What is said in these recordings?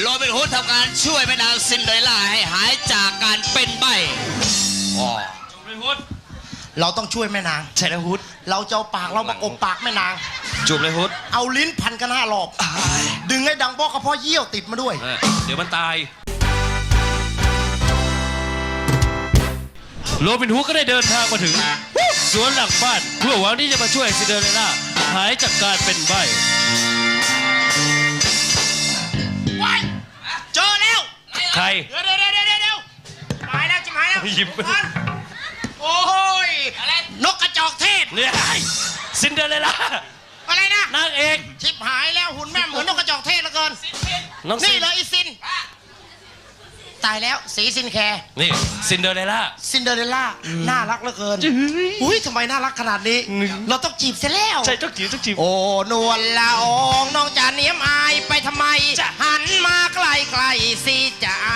โรบินฮูดทำการช่วยแม่นางซินเดอเรลล่าให้หายจากการเป็นใบ้อ๋อเป็นฮุดเราต้องช่วยแม่นาง ใช่แล้วฮุดเราจะเอาปากเราประกบปากแม่นาง จูบเลยฮุดเอาลิ้นพันกันห้ารอบ ดึงให้ดังบอกกระเพาะเยี่ยวติดมาด้วยเออเดี๋ยวมันตาย โรบินฮูดก็ได้เดินทางมาถึง สวนหลังบ้านเพื่อหวังที่จะมาช่วยซินเดอเรลล่าหายจากการเป็นใบ้ ใคร เดี๋ยวเดี๋ยวเดี๋ยวเดี๋ยวเดี๋ยวหายแล้วจะหายแล้วหยิบไปโอ้ยนกกระจอกเทศ เนี่ยซินเดอเรลล่าอะไรนะ นางเอกชิบหายแล้วหุ่นแม่เหมือนนกกระจอกเทศเหลือเกิน น้องนี่ซินเลยอีซิน ตายแล้วสีซินแคร์นี่ซินเดอเรลล่า ซินเดอเรลล่า น่ารักเหลือเกิน อุ้ยทำไมน่ารักขนาดนี้ เราต้องจีบเสียแล้ว ใช่เจ้าจิ๋วเจ้าจิ๋วโอ้ นวลละอองน้องจะเนียมอายไปทำไม จ้ะ หันมาใกล้ใกล้ๆสิจะอาย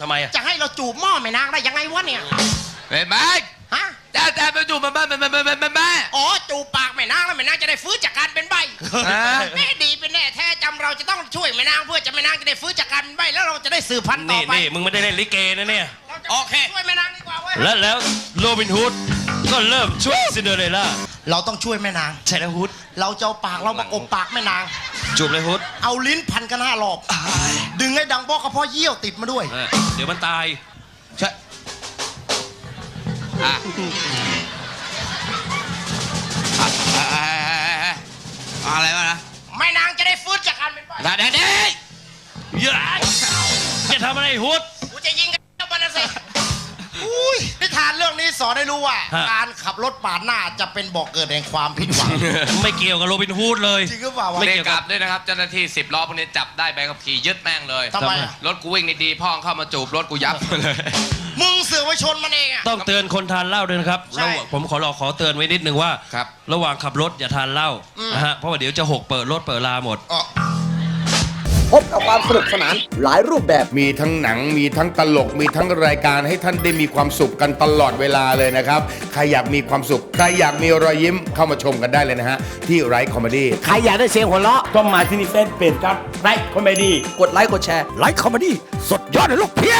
ทำไมอะจะให้เราจูบหม้อแม่นางได้ยังไงวะเนี่ยเห็นไหมฮะจ้าจ้าไปจูบมาบ้ามามามามามามาอ๋อจูบปากแม่นางแล้วแม่นางจะได้ฟื้นจากการเป็นใบฮะแม่ดีเป็นแน่แท้จำเราจะต้องช่วยแม่นางเพื่อจะแม่นางจะได้ฟื้นจากการเป็นใบแล้วเราจะได้สืบพันธุ์ต่อนี่ไปนี่มึงไม่ได้เล่นลิเกนะเนี่ยเราจะโอเคช่วยแม่นางดีกว่าเว้ยแล้วแล้วโรบินฮูดก็เริ่มช่วยซินเดอเรลล่าเราต้องช่วยแม่นางใช่แล้วฮูดเราจะเอาปากเราประกบปากแม่นาง จูบเลยฮูดเอาลิ้นพันกันห้ารอบ ดึงให้ดังบอกกระเพาะเยี่ยวติดมาด้วย เออเดี๋ยวมันตายใช่อะอะอะอะอะอะอะไรวะนะแม่นางจะได้ฟื้นจากการเป็นใบได้ได้ได้เย้ยจะทำอะไรฮูดกูจะยิงกัน สอนให้รู้ว่า ฮะ การขับรถปาดหน้าจะเป็นบอกเกิดแห่งความผิดหวัง ไม่เกี่ยวกับโรบินฮูดเลย จริงหรือเปล่าวะ ไม่เรีเกี่ยยวกกัลับบด้วยนะครับเจ้าหน้าที่สิบล้อพวกนี้จับได้ใบขับขี่ยึดแม่งเลยทำไมอะ รถกูวิ่งดีๆพ่อเข้ามาจูบรถกูยับเลย มึงเสือกไปชนมันเองอะ ต้องเตือนคนทานเหล้าด้วยนะครับใช่ ระหว่างผมขอรอขอเตือนไว้นิดนึงว่า ครับ ระหว่างขับรถอย่าทานเหล้านะฮะเพราะว่าเดี๋ยวจะหกเปิดรถเปิดลาหมด อ๋อ พบกับความสนุกสนานหลายรูปแบบ มีทั้งหนังมีทั้งตลก มีทั้งรายการให้ท่านได้มีความสุขกันตลอดเวลาเลยนะครับ ใครอยากมีความสุข ใครอยากมีรอยยิ้มเข้ามาชมกันได้เลยนะฮะ ที่ไรคอมเมดี้ใครอยากได้เสียงหัวเราะต้องมาที่นี่เฟซเพจครับไลค์คอมเมดี้กดไลค์กดแชร์ไลค์คอมเมดี้สดยอดเลยลูกเพีย